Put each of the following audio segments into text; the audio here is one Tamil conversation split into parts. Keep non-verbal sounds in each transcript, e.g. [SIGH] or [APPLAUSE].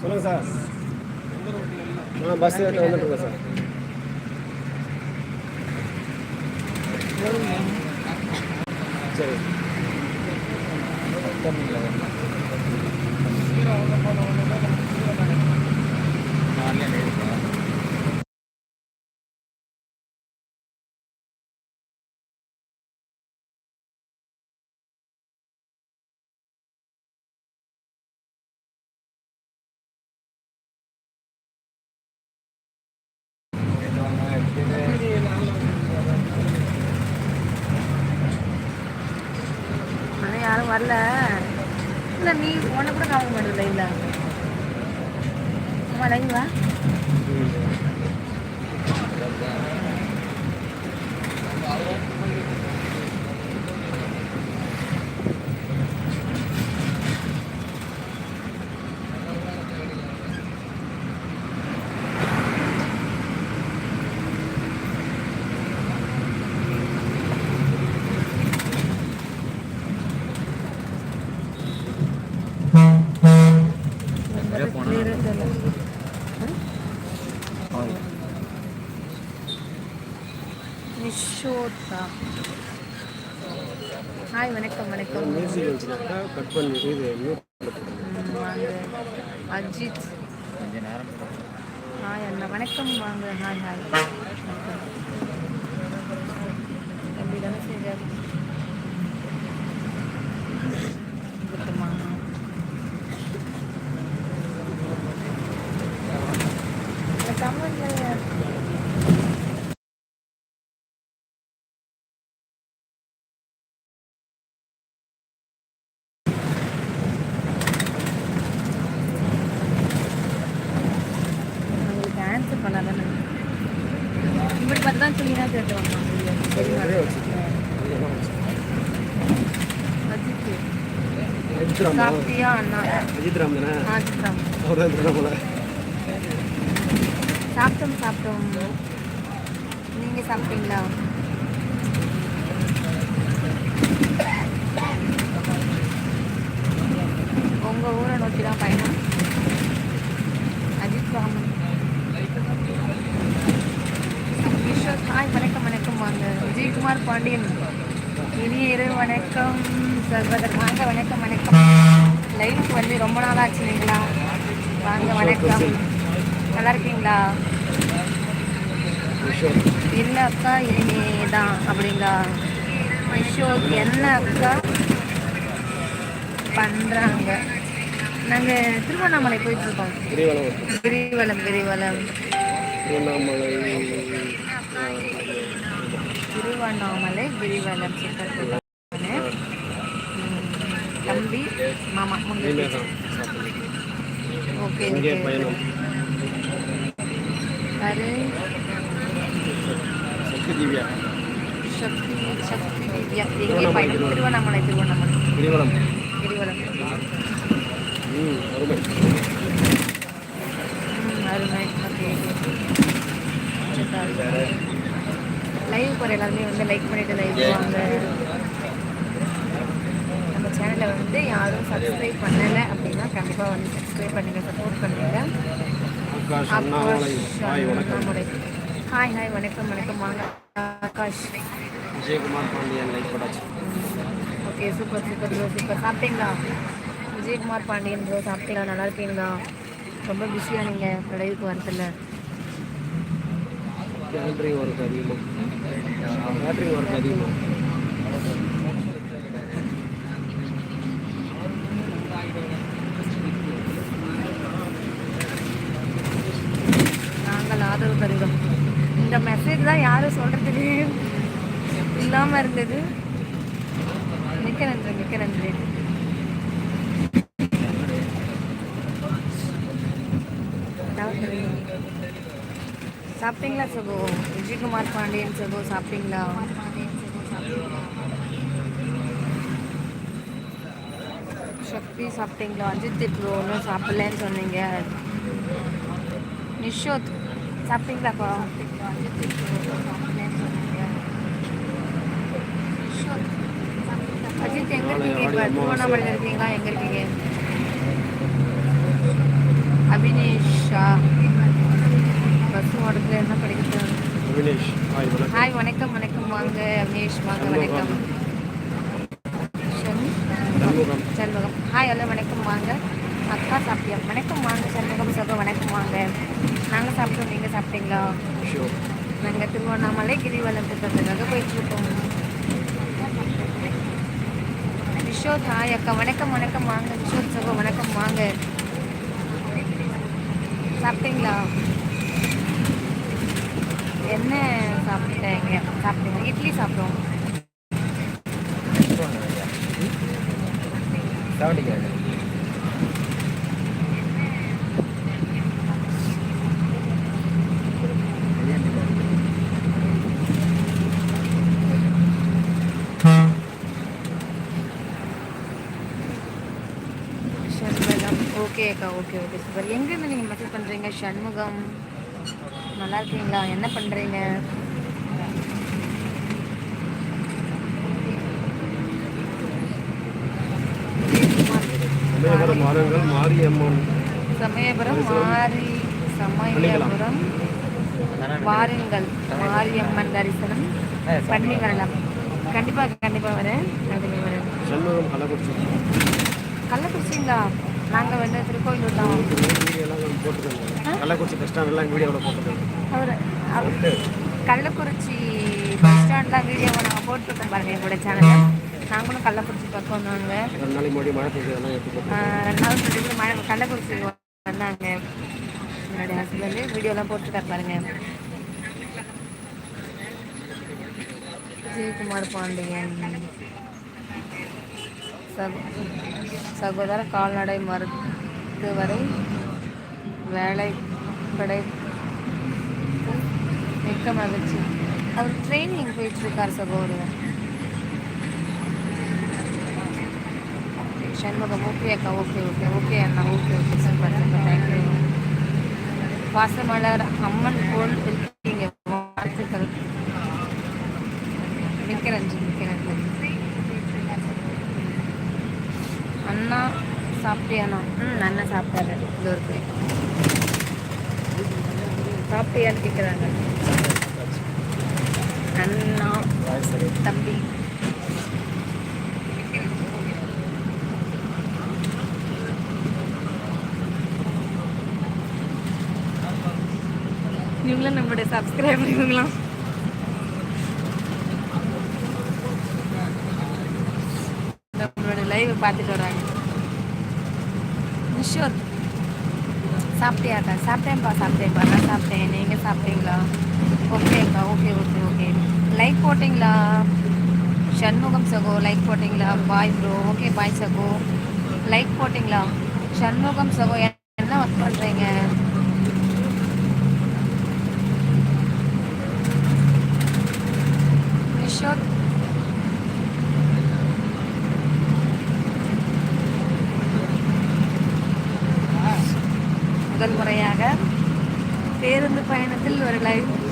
சொல்லுங்க சார். ஆ பஸ் ஏறிட்டு வந்துட்டுருக்கேன் சார். சரி ஆனால் யாரும் வரல இல்லை நீ உன்னை கூட காமிக்க மாட்டேது லைவ்ல அம்மா லைவா நிஷோதா ஹாய் வணக்கம் வணக்கம் மியூசிக் வந்துச்சுனாக்கா கட் பண்ணி இது மியூட் ம், வாங்க அஜித். ஹாய் அண்ணா வணக்கம். வாங்க ஹாய் ஹாய். எப்படி தானே செய்யாது கமெண்ட்ல உங்களுக்கு ஆன்சர் பண்ணாதானே இப்படி பார்த்து தான் சொல்லி தான் கேட்டு வந்தோம் அதே வச்சு அஜித் அஜித் ராம் சாப்பிட்டியா அண்ணா அஜித் ராம் தானே? அவர் தான் போல. சாப்பிட்டோம் சாப்பிட்டோம். நீங்கள் சாப்பிட்டீங்களா? உங்கள் ஊரை நோக்கி தான் பயணம். அஜித் ராமன் விஸ்வத் ஹாய் வணக்கம் வணக்கம் வாங்க. விஜயகுமார் பாண்டியன். இனிய இரவு வணக்கம். சர்வதர் வாங்க வணக்கம் வணக்கம். லைஃப் வந்து ரொம்ப நாள் ஆச்சுங்களா வாங்க வணக்கம். நல்லா இருக்கீங்களா? இல்லை அக்கா இனிமே தான் அப்படிங்களா? அசோக் என்ன அக்கா பண்ணுறாங்க நாங்கள் திருவண்ணாமலை போயிட்டுருக்கோம். கிரிவலம் கிரிவலம் திருவண்ணாமலை. திருவண்ணாமலை கிரிவலம் சுற்றுலா தம்பி மாமா. ஓகே யாரு? சக்தி திவ்யா சக்தி சக்தி திவ்யா எங்கே பயணம். திருவண்ணாமலை. திருவண்ணாமலை கிரிவலம் கிரிவலம் ம் அருமை. ம், அருமை. ஓகே. லைவ் போகிற எல்லாருமே வந்து லைக் பண்ணிட்டு லைவ் வாங்க. சேனலை வந்து யாரும் சப்ஸ்கிரைப் பண்ணலை அப்படின்னா கண்டிப்பாக வந்து சப்ஸ்கிரைப் பண்ணுங்க சப்போர்ட் பண்ணுங்க. ஆகாஷ் அண்ணாமலை ஹாய் ஹாய் வணக்கம். வணக்கம் வாங்க ஆகாஷ். விஜயகுமார் பாண்டியன் லைக் போட்டாச்சு. Okay super super bro super சாப்பிட்டீங்களா? விஜயகுமார் பாண்டியன் ப்ரோ சாப்பிட்டீங்களா? நல்லா இருக்கீங்களா? ரொம்ப பிஸியாக நீங்கள் லைவுக்கு வரதில்ல கேட்ரிங் ஒர்க் அதிகமாக கேட்ரிங் ஒர்க் அதிகமாக நாங்கள் ஆதரவு தருகிறோம் இந்த மெசேஜ் தான் யாரும் சொல்கிறதுக்கு இல்லாமல் இருந்தது. மிக்க நன்றி மிக்க நன்றி. சாப்பிட்டீங்களா சகோ? விஜயகுமார் பாண்டியன் சகோ சாப்பிட்டீங்களா? சக்தி சாப்பிட்டீங்களா? அஜித் ப்ரோ ஒன்றும் சாப்பிடலன்னு சொன்னீங்க. நிஷோத் சாப்பிட்டீங்களாப்பா? அஜித் எங்க இருக்கீங்க இப்போ திருவண்ணாமலையில் இருக்கீங்களா எங்க இருக்கீங்க அபினேஷா பஸ் ஓடத்துல என்ன படிக்கிறது ஹாய் வணக்கம் வணக்கம் வாங்க அபினேஷ் வாங்க வணக்கம் சண்முகம் ஹாய் ஹலோ வணக்கம் வாங்க அக்கா சாப்பியா வணக்கம் வாங்க சண்முகம் சகோ வணக்கம் வாங்க. நாங்கள் சாப்பிட்டோம் நீங்கள் சாப்பிட்டீங்களா? நாங்கள் திருவண்ணாமலை கிரிவலம் திட்டத்துக்காக போயிட்டுருக்கோம். கிஷோர் ஹாய் அக்கா வணக்கம் வணக்கம் வாங்க. கிஷோர் சகோ வணக்கம் வாங்க. சாப்பிட்டீங்களா? என்ன சாப்பிட்டீங்க? சாப்பிட்டீங்க இட்லி சாப்பிட்டோம். செவன்டிக்காக ஓகே ஓகே சூப்பர் எங்கேருந்து நீங்கள் மெசேஜ் பண்ணுறீங்க ஷண்முகம் நல்லா இருக்கீங்களா? என்ன பண்ணுறீங்க சமயபுரம் மாதங்கள் மாரியம்மன். சமயபுரம் மாரி சமயபுரம். வாருங்கள். மாரியம்மன் தரிசனம். பண்ணி வரலாம் கண்டிப்பாக கண்டிப்பாக வரேன். கண்டிப்பாக வரேன். கள்ளக்குறிச்சிங்களா? நாங்கள் வந்து திருக்கோயிலூர் தான் கள்ளக்குறிச்சி பஸ் ஸ்டாண்டெல்லாம் வீடியோவில் போட்டுருக்காங்க அவர் கள்ளக்குறிச்சி பஸ் ஸ்டாண்ட்லாம் வீடியோவை நாங்கள் போட்டிருக்கோம் பாருங்கள் எங்களோட சேனலில் நாங்களும் கள்ளக்குறிச்சி பக்கம் தாங்க ரெண்டு நாளைக்கு முன்னாடி மழை ரெண்டு நாள் முன்னாடி மழை கள்ளக்குறிச்சி வந்தாங்க. என்னுடைய ஹஸ்பண்டு வீடியோலாம் போட்டிருக்காரு பாருங்க. ஜெயக்குமார் பாண்டியன். சகோ சகோதர கால்நடை மருத்துவரை வேலை கடை மிக்க மகிழ்ச்சி. அவர் ட்ரைனிங் போயிட்டுருக்கார் சகோதரர் சண்முகம் ஓகே அக்கா okay okay okay Anna okay okay sir super thank you Vasamalar Amman போல் இருக்கீங்க வாழ்த்துக்கள். மிக்க நன்றி அண்ணா சாப்பிட்டியாண்ணா? ம் அண்ணா சாப்பிட்டாரு. இது ஒரு சாப்பிட்டியான்னு கேட்குறாங்க அண்ணா தம்பி. இவங்களாம் நம்மளுடைய சப்ஸ்கிரைபர் இவங்களாம் நம்மளோட லைவ் பார்த்துட்டு வராங்க கிஷோர் சாப்பிட்டியாக்கா? சாப்பிட்டேன்ப்பா சாப்பிட்டேன்ப்பா. நான் சாப்பிட்டேன். நீங்கள் சாப்பிட்டீங்களா? Okay okay okay okay like போட்டிங்களா? சண்முகம் சகோ லைக் போட்டிங்களா? பாய் ப்ரோ ஓகே பாய் சகோ. லைக் போட்டிங்களா? சண்முகம் சகோ ചോറുകളായിരുന്നു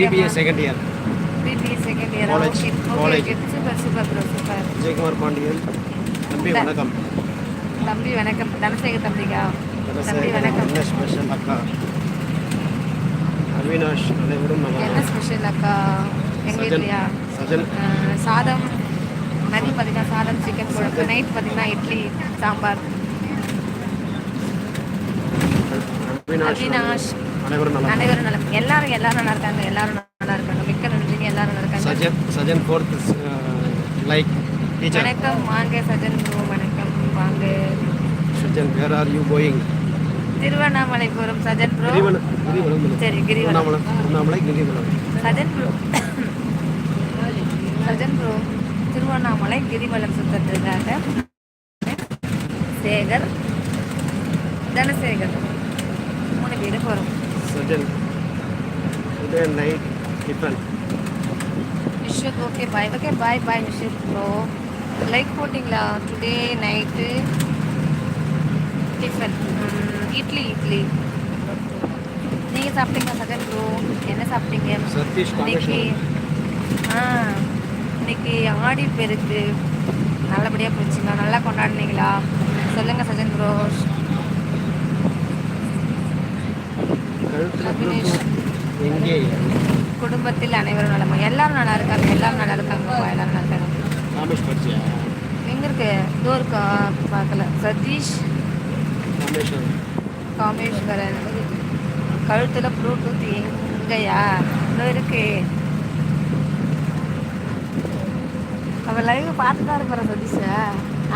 BBA second year BBA second year college. Okay super super bro super Vijayakumar Pandian. தம்பி வணக்கம். தம்பி வணக்கம். தனசேகர் தம்பிக்கா? தம்பி வணக்கம். என்ன ஸ்பெஷல் அக்கா? அவினாஷ் அனைவரும் என்ன ஸ்பெஷல் அக்கா? எங்கள் வீட்லையா? சாதம். மதியம் பார்த்தீங்கன்னா சாதம் சிக்கன் குழம்பு. நைட் பார்த்தீங்கன்னா இட்லி சாம்பார். அவினாஷ். அனைவரும் நல்லா அனைவரும் நல்லா எல்லாரும் எல்லாரும் நல்லா இருக்காங்க. எல்லாரும் நல்லா இருக்காங்க. மிக்க நன்றிங்க. எல்லாரும் நல்லா இருக்காங்க. Sajan Sajan fourth like teacher வணக்கம். வாங்க சஜன் ப்ரோ வணக்கம். வாங்க. Sajan where are you going Tiruvannamalai போகிறோம் சஜன் ப்ரோ கிரிவலம். சரி கிரிவலம். திருவண்ணாமலை திருவண்ணாமலை கிரிவலம். சஜன் ப்ரோ சஜன் ப்ரோ திருவண்ணாமலை கிரிவலம் சுத்தத்துக்காக சேகர் தனசேகர் மூணு பேர் போகிறோம் Sajan today night tiffin Nishath okay bye okay bye bye Nishath bro like போட்டிங்களா? Today night tiffin idli idli. நீங்கள் சாப்பிட்டீங்களா சஜன் ப்ரோ என்ன சாப்பிட்டீங்க? சதீஷ் இன்னைக்கு ஆ இன்னைக்கு ஆடி பெருக்கு. நல்லபடியாக போச்சுங்களா நல்லா கொண்டாடினீங்களா? சொல்லுங்கள் சஜன் ப்ரோ கழுத்தில் அபினேஷ். எங்கே குடும்பத்தில் அனைவரும் நலமா? எல்லாரும் நல்லா இருக்காங்க. எல்லாரும் நல்லா இருக்காங்கப்பா எல்லாரும் நல்லா இருக்காங்க. எங்கே இருக்கு? இதோ இருக்கா பார்க்கல. சதீஷ்? காமேஸ்வரன். கழுத்தில் ப்ளூடூத் எங்கயா? இதோ இருக்கு. அவன் லைவ் பார்த்து தான் இருக்கிற சதீஷா.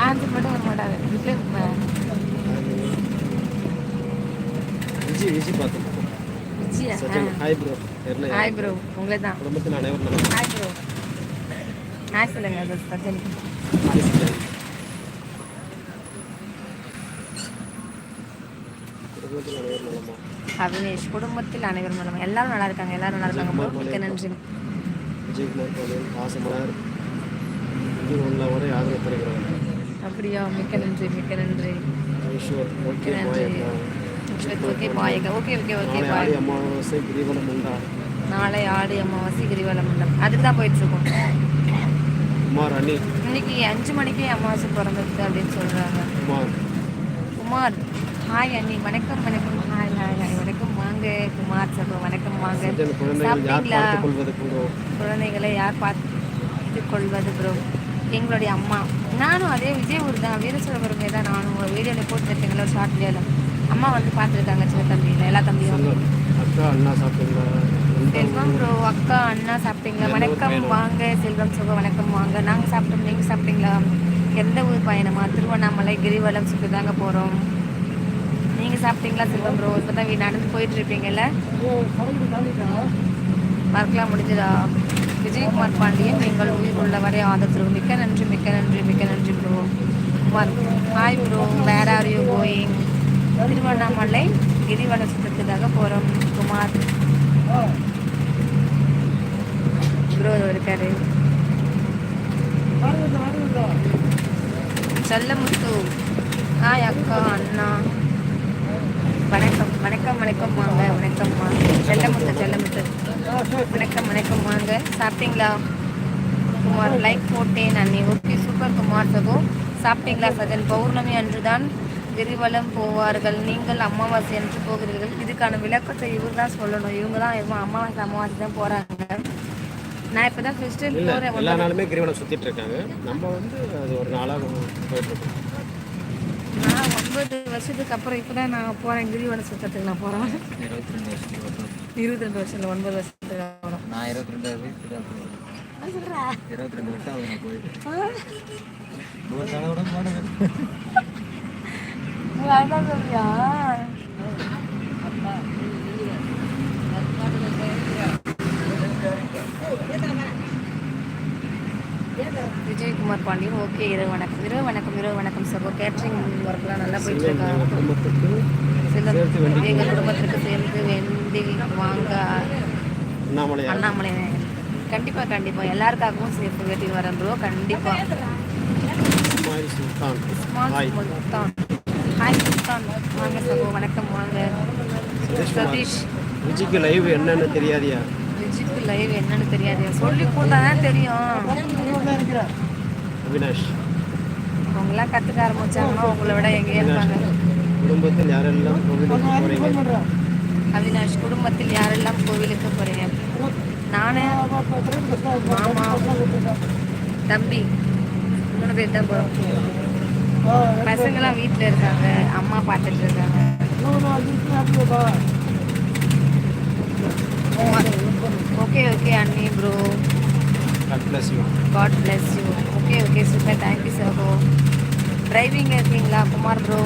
ஆன்சர் மட்டும் வர மாட்டாங்க விஜய் விஜய் பார்த்தோம் விஜயா சஜன் ஹாய் ப்ரோ என்ன ஹாய் ப்ரோ உங்களை தான் குடும்பத்தில் அனைவரும் நலம் ஹாய் ப்ரோ ஹாய் சொல்லுங்க அது சஜனுக்கு ஹாய் சஜன் குடும்பத்தில் அனைவரும் நலமா? அவினேஷ் குடும்பத்தில் அனைவரும் நலம்? எல்லாரும் நல்லா இருக்காங்க எல்லாரும் நல்லா இருக்காங்க ப்ரோ மிக்க நன்றி. விஜயகுமார் கோவில் பாசமலர் இது உள்ள வரை ஆதரவு தருகிறார் அப்படியா? மிக்க நன்றி மிக்க நன்றி. ஓகே நன்றி. மாயக்கா ஓகே பாய்ங்க ஓகே ஓகே ஓகே பாய் அமாவாசை கிரிவலம் உண்டா? நாளை ஆடி அமாவாசை கிரிவலம் மண்டபம் அதுக்கு தான் போயிட்டு இருக்கோம் குமார் இன்னைக்கு அஞ்சு மணிக்கே அமாவாசை பிறந்தது அப்படின்னு சொல்றாங்க. குமார் குமார் ஹாய் அண்ணி. வணக்கம் வணக்கம். ஹாய் ஹாய் ஹாய் வணக்கம் வாங்க குமார் சார் வணக்கம் வாங்க. சஜன் குழந்தைகள் யார் சாப்பிட்டீங்களா? குழந்தைகளை யார் பார்த்து கொள்வது ப்ரோ எங்களுடைய அம்மா. நானும் அதே விஜய் ஊர் தான். வீரசுரபுரமே தான் நானும் ஒரு வீடியோவில் போட்டுருக்கீங்களா ஷார்ட் வீடியோவில் அம்மா வந்து பார்த்துருக்காங்க சின்ன தம்பியில் எல்லா தம்பியும். அக்கா அண்ணா சாப்பிட்டீங்களா? செல்வம்? ப்ரோ அக்கா அண்ணா சாப்பிட்டீங்களா? வணக்கம் வாங்க செல்வம் சுகம் வணக்கம் வாங்க. நாங்கள் சாப்பிட்டோம் நீங்கள் சாப்பிட்டீங்களா? எந்த ஊர் பயணமா? திருவண்ணாமலை கிரிவலம் சுற்றி தாங்க போகிறோம் நீங்கள் சாப்பிட்டீங்களா செல்வம் ப்ரோ இப்போ தான் நடந்து போயிட்டு இருப்பீங்கல்ல பார்க்கலாம் முடிஞ்சதா? விஜயகுமார் பாண்டியன் நீங்கள் உயிர் உள்ளவரை ஆதரவு. மிக்க நன்றி மிக்க நன்றி மிக்க நன்றி bro Kumar hi bro where are you going Tiruvannamalai கிரிவல சுத்தத்துக்காக போகிறோம் குமார். ப்ரோ இருக்காரு. செல்லமுத்து ஹாய் அக்கா அண்ணா. வணக்கம் வணக்கம் வணக்கம் வாங்க வணக்கம் வாங்க செல்ல முத்து வணக்கம் வணக்கம் வாங்க. சாப்பிட்டீங்களா? குமார் லைக் போட்டேன் அண்ணி. ஓகே சூப்பர் குமார் சகோ. சாப்பிட்டீங்களா சஜன் பௌர்ணமி அன்று தான் கிரிவலம் போவார்கள். நீங்கள் அமாவாசை என்று போகிறீர்கள். இதுக்கான விளக்கத்தை இவர் தான் சொல்லணும். இவங்க தான் அமாவாசை அமாவாசை தான் போகிறாங்க நான் இப்போ தான் ஃபஸ்ட் டைம் இல்ல போகிறேன் எல்லா நாளுமே கிரிவலம் சுத்திட்டு இருக்காங்க. நம்ம வந்து அது ஒரு நாளாக போயிட்டு இருக்கோம் நான் ஒன்பது வருஷத்துக்கு அப்புறம் இப்போ தான் நான் போகிறேன் கிரிவல சுத்தத்துக்கு நான் போகிறேன் இருபத்தி ரெண்டு வருஷத்துக்கு அப்புறம். இருபத்தி ரெண்டு வருஷம் இல்லை ஒன்பது வருஷத்துக்கு அப்புறம். நான் இருபத்தி ரெண்டு இருபத்தி ரெண்டு வருஷம் ஆகுது நான் போயிட்டு ஒரு தடவை கூட போனது அதான் சொல்றியா விஜயகுமார் பாண்டியன் ஓகே. இரவு வணக்கம். இரவு வணக்கம் இரவு வணக்கம் சகோ. கேட்ரிங் ஒர்க்லாம் நல்லா போயிட்டு செல்வம் இருக்கா? எங்கள் குடும்பத்துக்கு குடும்பத்திற்கு சேர்ந்து வேண்டி வாங்க அண்ணாமலை. கண்டிப்பாக கண்டிப்பாக எல்லாருக்காகவும் சேர்த்து வேட்டிட்டு வரேன் ப்ரோ. கண்டிப்பாக இஸ்மாயில் சுல்தான். ஹாய் வாங்க சகோ வணக்கம். வாங்க. சதீஷ் விஜய்க்கு லைவ் என்னன்னு தெரியாதியா? விஜிக்கு லைவ் என்னன்னு தெரியாது சொல்லி தான் தெரியும். அவினாஷ். அவங்களாம் கற்றுக்க ஆரம்பிச்சாங்கன்னா உங்களை விட எங்கேயே இருப்பாங்க. குடும்பத்தில் யாரெல்லாம் கோவிலுக்கு போறீங்க? அவினாஷ் குடும்பத்தில் யாரெல்லாம் கோவிலுக்கு போறீங்க? நானு மாமா தம்பி. மூணு பேர் தான் போகிறோம் பசங்களாம் வீட்டில் இருக்காங்க அம்மா பார்த்துட்டு இருக்காங்க. ஓகே ஓகே அண்ணி bro God bless you God bless you okay okay super thank you சகோ டிரைவிங்கில் இருக்கீங்களா குமார் ப்ரோ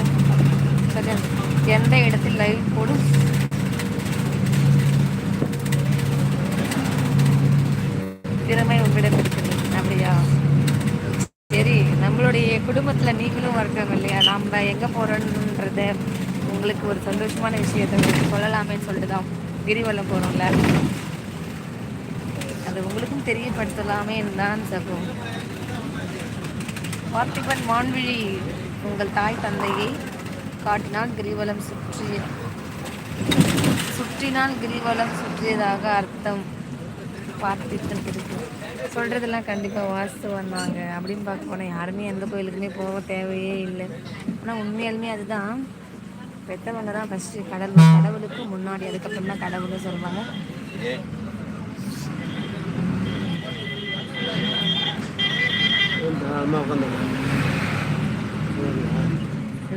சரி எந்த இடத்தில் லைவ் போடு? குடும்பத்தில் நீங்களும் இருக்கவங்க இல்லையா? நம்ம எங்கே போகிறோன்றத உங்களுக்கு ஒரு சந்தோஷமான விஷயத்தை சொல்லலாமேன்னு சொல்லிட்டு தான் கிரிவலம் போகிறோம்ல அது உங்களுக்கும் தெரியப்படுத்தலாமே தான் சகோ பார்த்திபன் மான்விழி உங்கள் தாய் தந்தையை காட்டினால் கிரிவலம் சுற்றி சுற்றினால் கிரிவலம் சுற்றியதாக அர்த்தம். பார்த்திபன் கிடைக்கும் சொல்கிறதெல்லாம் கண்டிப்பாக வாஸ்தவம் தாங்க அப்படின்னு பார்க்க போனால் யாருமே எந்த கோயிலுக்குமே போக தேவையே இல்லை. ஆனால் உண்மையாலுமே அதுதான். பெற்றவங்க தான் ஃபஸ்ட்டு கடவுள். கடவுளுக்கு முன்னாடி அதுக்கப்புறம் தான் கடவுள்னு சொல்லுவாங்க.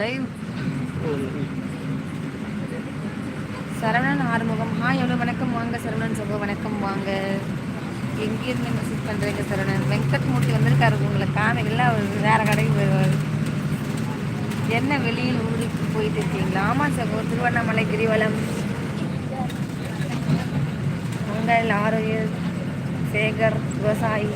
லைவ் சரவணன் ஆறுமுகம். ஹாய் எவ்வளோ வணக்கம் வாங்க. சரவணன் சகோ வணக்கம் வாங்க. எங்கேருந்து மெசேஜ் பண்ணுறீங்க சரவணன் வெங்கட்மூர்த்தி வந்திருக்காரு உங்களை காணவில்லை அவர் வேறு கடைக்கு போயிடுவார். என்ன வெளியில் ஊருக்கு போயிட்டு இருக்கீங்களா? ஆமாம் சகோ. திருவண்ணாமலை கிரிவலம். உங்கள் ஆரோக்கிய சேகர் விவசாயி.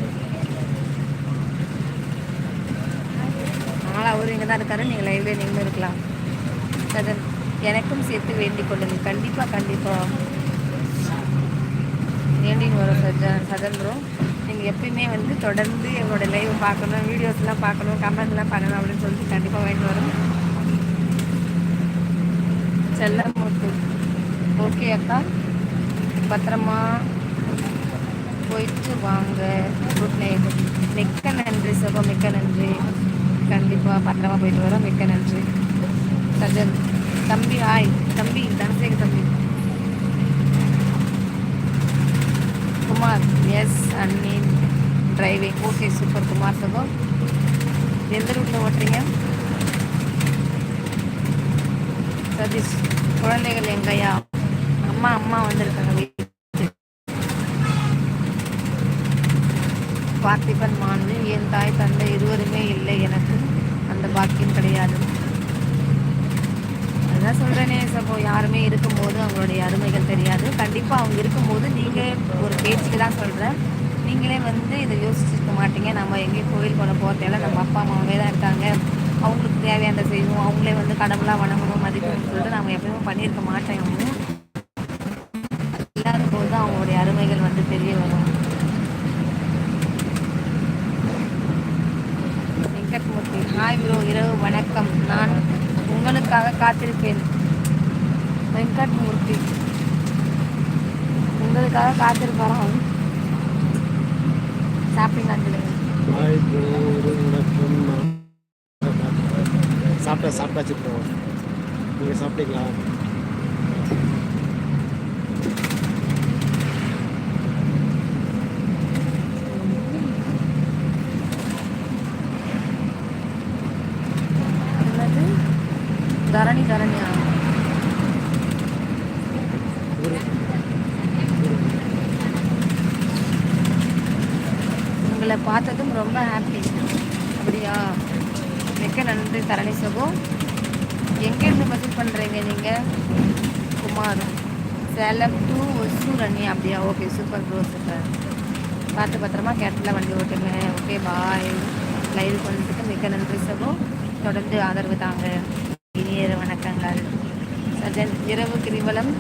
அதனால் அவர் இங்கே தான் இருக்காரு. நீங்கள் லைவ்லேயே நீங்களும் இருக்கலாம் சதன் எனக்கும் சேர்த்து வேண்டிக் கொள்ளுங்கள். கண்டிப்பாக கண்டிப்பாக வேண்டின்னு வரும் சஜன் சதன் ப்ரோ நீங்கள் எப்பயுமே வந்து தொடர்ந்து என்னோடய லைவ் பார்க்கணும் வீடியோஸ்லாம் பார்க்கணும் கமெண்ட்லாம் பண்ணணும் அப்படின்னு சொல்லிட்டு கண்டிப்பாக வேண்டி வரும். செல்லமூர்த்தி. ஓகே அக்கா. பத்திரமா போயிட்டு வாங்க. குட் நைட் மிக்க நன்றி சுகம் மிக்க நன்றி. கண்டிப்பாக பத்திரமா போயிட்டு வரோம். மிக்க நன்றி. சஜன். தம்பி ஹாய் தம்பி தனசேகர் தம்பி. குமார் எஸ் அன்னின் டிரைவிங் ஓகே சூப்பர் குமார் சகோ. எந்த ரூட்டில் ஓட்டுறீங்க? சதீஷ் குழந்தைகள் எங்கையா அம்மா அம்மா வந்திருக்காங்க வீட்டுக்கு பார்த்திபன் மாண்டு என் தாய் தந்தை இருவருமே இல்லை எனக்கு அந்த பாக்கியம் கிடையாது அதுதான் சொல்கிறேனே சப்போ யாருமே இருக்கும்போது அவங்களுடைய அருமைகள் தெரியாது கண்டிப்பாக அவங்க இருக்கும்போது நீங்கள் ஒரு பேச்சுக்கு தான் சொல்கிறேன் நீங்களே வந்து இதை யோசிச்சிருக்க அவங்க நம்ம எங்கேயும் கோயில் கொண்டு போகிறதால நம்ம அப்பா அம்மாவே தான் இருக்காங்க. அவங்களுக்கு தேவையானதை செய்வோம். அவங்களே வந்து கடவுளாக வணங்கணும் மதிக்கணும்னு சொல்லிட்டு நம்ம எப்பயுமே பண்ணியிருக்க மாட்டோம் இல்லாத போது தான் அவங்களுடைய அருமைகள் வந்து தெரிய வரும். Venkatmurthy hi bro. இரவு வணக்கம். நான் உங்களுக்காக காத்திருப்பேன். வெங்கட்மூர்த்தி உங்களுக்காக காத்திருப்பாராம் சாப்பிட்டீங்களா சாப்பிட்டா சாப்பிட்டாச்சு ப்ரோ நீங்கள் சாப்பிட்டீங்களா என்னது தரணி தரணியா ஒரு உங்களை பார்த்ததும் ரொம்ப ஹாப்பி அப்படியா மிக்க நன்றி தரணி சகோ எங்கேருந்து மெசேஜ் பண்ணுறீங்க நீங்கள் குமார் சேலம் டு ஒசூரணி அப்படியா ஓகே சூப்பர் ப்ரோ சூப்பர் பார்த்து பத்திரமா கேட்டில் வண்டி ஓட்டுங்க. ஓகே பாய் லைவ் கொண்டதுக்கு மிக்க நன்றி சகோ. தொடர்ந்து ஆதரவு தாங்க. இனிய வணக்கங்கள். சஜன் இரவு கிரிவலம்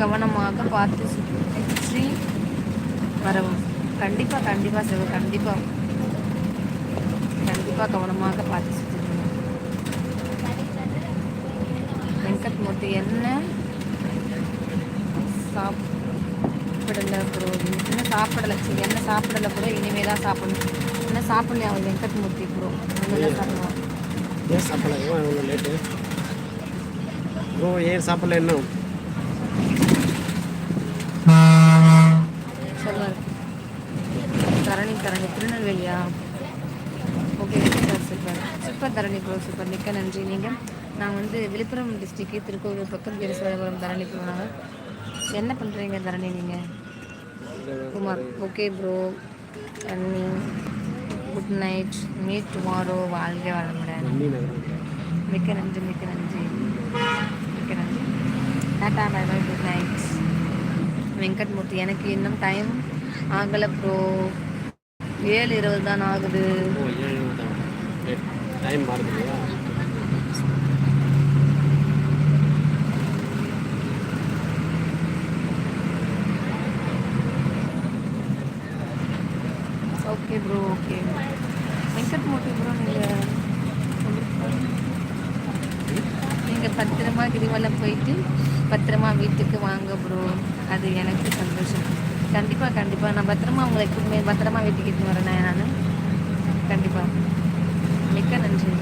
கவனமாக பார்த்து சுற்றி வரவும். கண்டிப்பாக கண்டிப்பாக சிவ கண்டிப்பாக கண்டிப்பாக கவனமாக பார்த்து சுற்றிக்கணும் வெங்கட்மூர்த்தி என்ன? சாப்பிடல ப்ரோ. என்ன சாப்பிடல. சரி என்ன சாப்பிடல ப்ரோ? இனிமே தான் சாப்பிடணும். என்ன சாப்பிடலையா அவர் வெங்கட்மூர்த்தி ப்ரோ? இனிமேல் சாப்பிடுவோம் ஏன்? சாப்பிடல? ஏன் இவ்வளோ லேட்டு ப்ரோ ஏன் சாப்பிடல இன்னும்? சொல்லுவார் Dharani Dharani. திருநெல்வேலியா? Okay super super super Dharani bro super மிக்க நன்றி. நீங்கள் நான் வந்து விழுப்புரம் டிஸ்ட்ரிக்ட் திருக்கோவில் பக்கம் வீரசுவரபுரம் தரணி ப்ரோ நாங்கள் என்ன பண்ணுறீங்க தரணி நீங்கள் குமார் ஓகே ப்ரோ அண்ணி குட் நைட் மீட் டுமாரோ வாழ்க வளமுடன். முடியாது மிக்க நன்றி மிக்க நன்றி. மிக்க நன்றி. Tata bye bye good night Venkatmurthy எனக்கு இன்னும் டைம் ஆகலை ப்ரோ ஏழு இருபது தான் ஆகுது டைம் மாறுது இல்லையா okay bro okay Venkat Murthy bro நீங்கள் நீங்கள் பத்திரமா கிரிவலம் போயிட்டு பத்திரமா வீட்டுக்கு வாங்க ப்ரோ அது எனக்கு சந்தோஷம். கண்டிப்பாக கண்டிப்பாக நான் பத்திரமா உங்களை கூட்டிட்டு பத்திரமா வீட்டுக்கு வரேன் நான். கண்டிப்பாக மிக்க நன்றி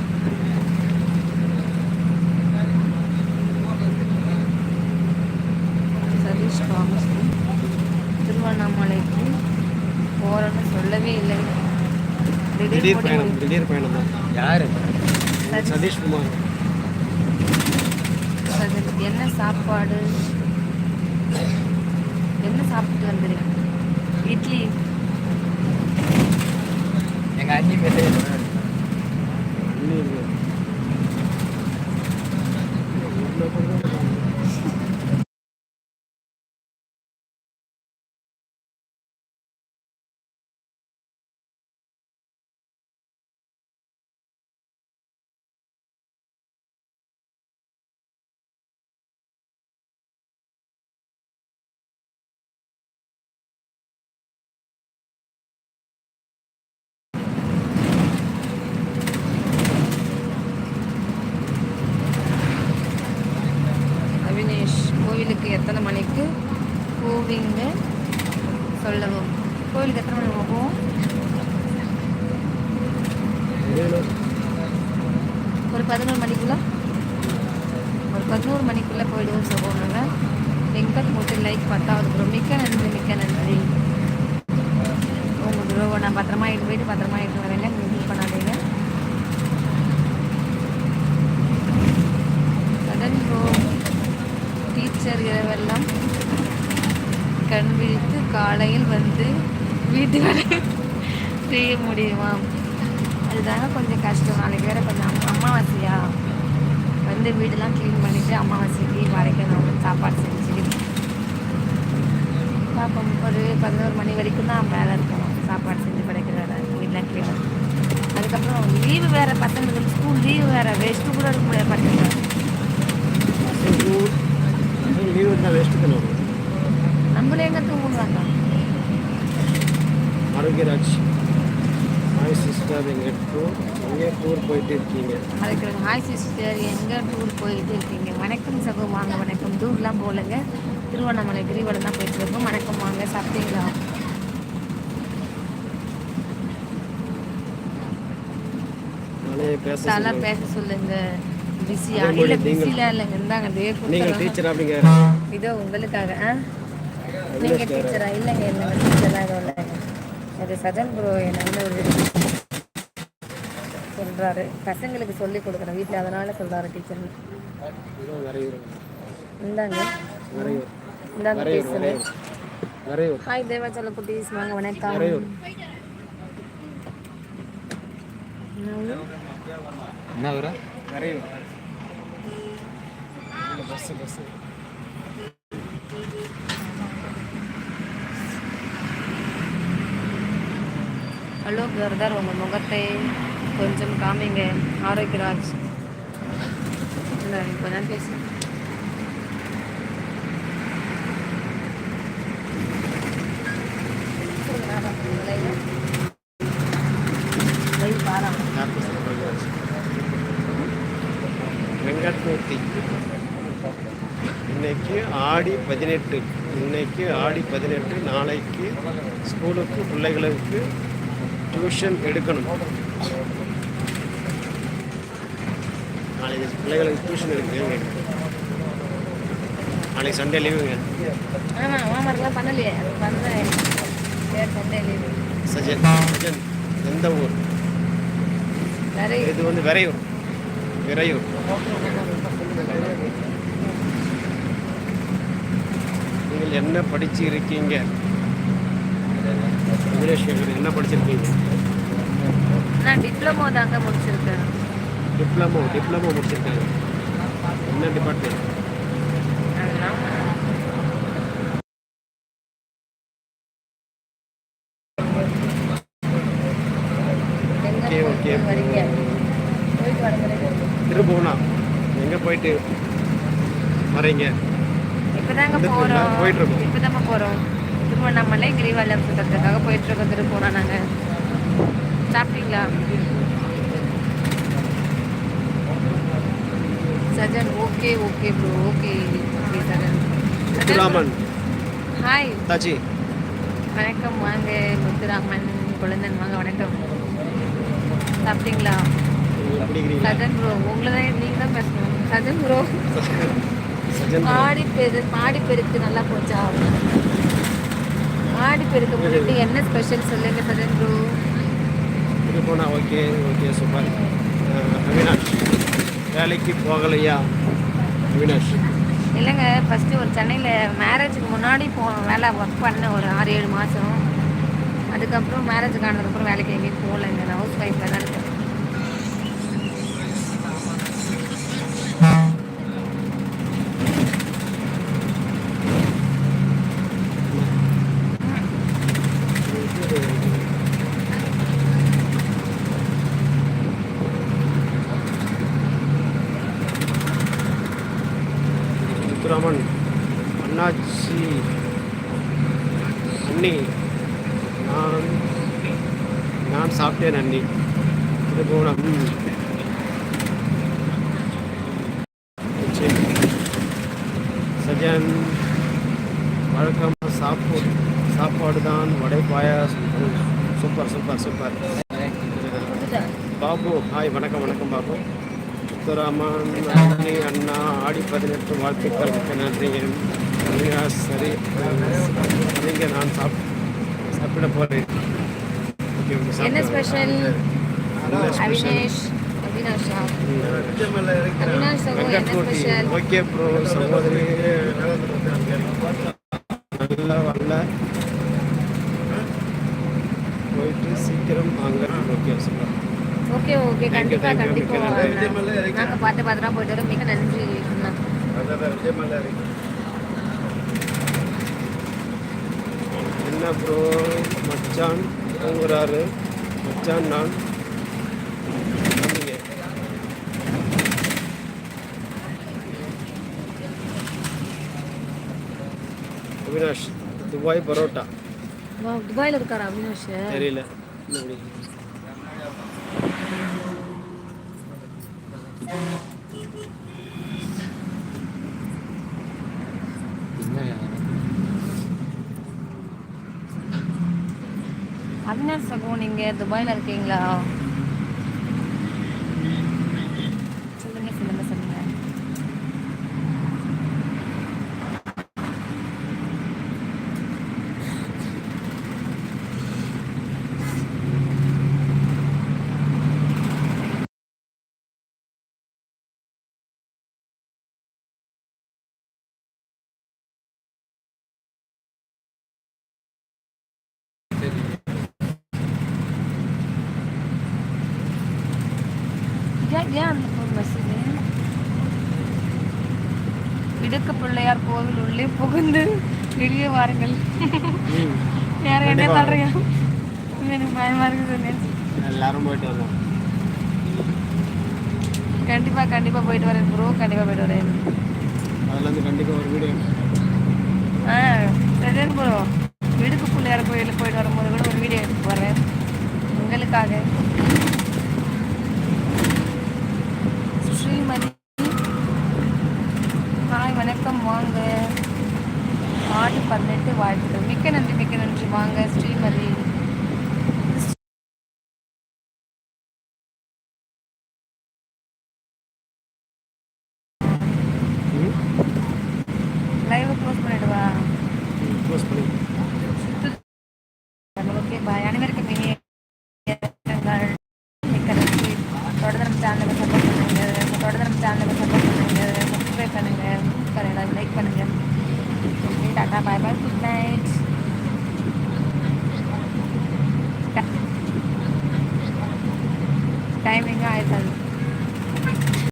சதீஷ் தாமஸ் திருவண்ணாமலைக்கு போகிறேன்னு சொல்லவே இல்லை திடீர் பயணம். திடீர் பயணம் தான். யாரு? சதீஷ் சதீஷ் குமார். அது என்ன சாப்பாடு? என்ன சாப்பிட்டு வந்துடுங்க இட்லி. எங்க அண்ணி மெசேஜ் பண்ணாரு இன்னும் இல்லை. இவ்வளோ பேர் தான் இருக்காங்க. அவினேஷ் கோவிலுக்கு எத்தனை மணிக்கு போவீங்க சொல்லவும் கோவிலுக்கு எத்தனை மணிக்கு போவோம் வேணும். ஒரு பதினோரு மணிக்குள்ள ஒரு பதினோரு மணிக்குள்ளே போயிடுவோம் சொல்லுவாங்க வெங்கட் மூட்டு லைக் பத்தாவது ப்ரோ மிக்க நன்றி மிக்க நன்றி உங்கள் ப்ரோவை நான் பத்திரமா எடுத்து போயிட்டு பத்திரமா எடுத்து வரேங்க மிஸ் பண்ணாதீங்க சடன் ப்ரோ டீச்சர் இரவெல்லாம் கண் விழித்து காலையில் வந்து வீட்டு வேலை செய்ய முடியுமா அதுதாங்க கொஞ்சம் கஷ்டம் நாளைக்கு வேற கொஞ்சம் அம்மா அமாவாசையா வந்து வீடெல்லாம் க்ளீன் பண்ணிவிட்டு அமாவாசைக்கு வரைக்கணும் சாப்பாடு செஞ்சு பார்ப்போம் ஒரு பதினோரு மணி வரைக்கும் தான் வேலை இருக்கணும் சாப்பாடு செஞ்சு படைக்கிற வேலை. வீடெலாம் க்ளீன் அதுக்கப்புறம் லீவு வேறு பசங்களுக்கு ஸ்கூல் லீவு வேறு. ரெஸ்ட்டு கூட எடுக்க முடியாது பசங்க. லீவ் இருந்தால் தானே வரும். நம்மளே எங்கே தூங்குவாங்க? ஆரோக்கியராஜ் ஹாய் சிஸ்டர் எங்கே டூர் எங்கே டூர் போயிட்டு இருக்கீங்க? அதுக்கு ஹாய் சிஸ்டர் எங்கே டூர் போயிட்டு இருக்கீங்க? வணக்கம் சகோ வாங்க வணக்கம். டூர்லாம் போகலங்க. திருவண்ணாமலை கிரிவலம் தான் போயிட்டு இருக்கோம் வணக்கம் வாங்க சாப்பிட்டீங்களா? தலை சொல்லுங்க. பேச சொல்லுங்க. பிஸியா இல்லை பிஸிலாம் இல்லைங்க நீங்கள் கொடுத்துறோம் டீச்சர் அப்படிங்க இதோ உங்களுக்காக ஆ? நீங்கள் டீச்சரா இல்லைங்க இல்லைங்க டீச்சர்லாம் எதுவும் இல்லைங்க. அது சஜன் ப்ரோ என்ன ஒரு சொல்கிறாரு பசங்களுக்கு சொல்லி கொடுக்குறேன். வீட்டில் அதனால சொல்கிறாரு டீச்சர் இந்தாங்க. இந்தாங்க வரையூர் ஹாய் தேவாச்சல குட்டீஸ். வாங்க வணக்கம். என்ன வர? ஹலோ பிரதர் உங்கள் முகத்தை கொஞ்சம் காமிங்க. ஆரோக்கியராஜ். இல்லை இப்போ தான் பேசு யார் பேசுறது? வெங்கட்மூர்த்தி. இன்னைக்கு ஆடி பதினெட்டு. இன்னைக்கு ஆடி பதினெட்டு. நாளைக்கு ஸ்கூலுக்கு பிள்ளைகளுக்கு டியூஷன் எடுக்கணும். நாளைக்கு பிள்ளைகளுக்கு டியூஷன் எடுக்குங்க நாளைக்கு சண்டே லீவுங்க ஆமாம் பண்ணலையே. பண்ணுறேன் சஜன் சஜன் எந்த ஊர்? இது வந்து விரையூர். விரையூர். நீங்கள் என்ன படிச்சு இருக்கீங்க என்ன படிச்சிருக்கீங்க? நான் டிப்ளமோ தாங்க முடிச்சிருக்கேன். டிப்ளமோ டிப்ளமோ முடிச்சிருக்காங்க. என்ன டிபார்ட்மெண்ட் அதெல்லாம் எங்க ஓகே ஓகே வரீங்க போயிட்டு வரங்க திருபுவனம் எங்கே போயிட்டு வரீங்க இப்பதாங்க வந்து போறோம். போயிட்டு இருக்கோம். இப்பதாம்மா போறோம் திருவண்ணாமலை கிரிவலம் சுத்தத்துக்காக போயிட்டு இருக்கோம் திருப்போனா நாங்க. சாப்பிட்டீங்களா? Sajan okay okay bro okay okay Sajan. Muthuraman hi தாச்சி வணக்கம் வாங்க முத்துராமன் குழந்தன் வாங்க வணக்கம். சாப்பிட்டீங்களா? சஜன் ப்ரோ உங்களை தான் நீங்க தான் பேசணும். சஜன் ப்ரோ. [LAUGHS] ஆடி பெரு ஆடி பெருக்கு நல்லா போச்சா? ஆடி பெருக்கு முன்னிட்டு என்ன ஸ்பெஷல் சொல்லுங்க Sajan bro Thirubuvanam okay okay super Avinash வேலைக்கு போகலையா? அவினாஷ். இல்லைங்க ஃபஸ்ட்டு ஒரு சென்னையில் மேரேஜுக்கு முன்னாடி போ வேலை ஒர்க் பண்ணேன் ஒரு ஆறு ஏழு மாதம் அதுக்கப்புறம் மேரேஜுக்கு ஆனதுக்கப்புறம் வேலைக்கு எங்கேயும் போகலைங்க. நான் ஹவுஸ் ஒய்ஃபில் தான் இருக்கேன் முத்துராமன் அண்ணாச்சி அண்ணி நான் நான் சாப்பிட்டேன் அண்ணி திருபுவனம் ம். சரி. சஜன் வழக்கமாக சாப்பு சாப்பாடு தான் வடை பாயாசம் ம், super super super Babu hi வணக்கம் வணக்கம் பாபு முத்துராமன் அண்ணி அண்ணா ஆடி பதினெட்டு வாழ்த்துக்கள் மிக்க நன்றி சரி சரிங்க நான் சாப் சாப்பிட போகிறேன் என்ன ஸ்பெஷல் அவினேஷ் ஓகே ப்ரோ சகோதரி. நல்லா வரல போயிட்டு சீக்கிரம் வாங்க. Okay super okay okay Thank you, கண்டிப்பா thank you, கண்டிப்பா மிக்க நன்றி. நாங்க பார்த்து பார்த்துலாம் போயிட்டு வரோம் மிக நன்றி. என்ன ப்ரோ மச்சான் தூங்குறாரு. மச்சான் நான். அவினாஷ் துபாய் பரோட்டா. துபாயில இருக்காரா அவினாஷ்? தெரியல எப்படி? அவினாஷ் சகோ நீங்கள் துபாயில் இருக்கீங்களா சொல்லுங்க சொல்லுங்க சொல்லுங்க ஏன் ஏன் அந்த ஃபோன் பஸ்ஸுக்கு இடுக்கு பிள்ளையார் கோவில் உள்ளே புகுந்து வெளியே வாருங்கள். யார என்ன கண்டிப்பா. தள்ளுறீங்க எனக்கு பயமா இருக்குது எல்லாரும் போயிட்டு வரலாம் கண்டிப்பா கண்டிப்பா போயிட்டு வரேன் ப்ரோ கண்டிப்பா போயிட்டு வரேன். அதுலேருந்து கண்டிப்பாக ஒரு வீடியோ ஆ சரி ப்ரோ இடுக்கு பிள்ளையார் கோயிலுக்கு போயிட்டு வரும்போது கூட ஒரு வீடியோ எடுத்து போடுறேன் உங்களுக்காக. ஸ்ரீமதி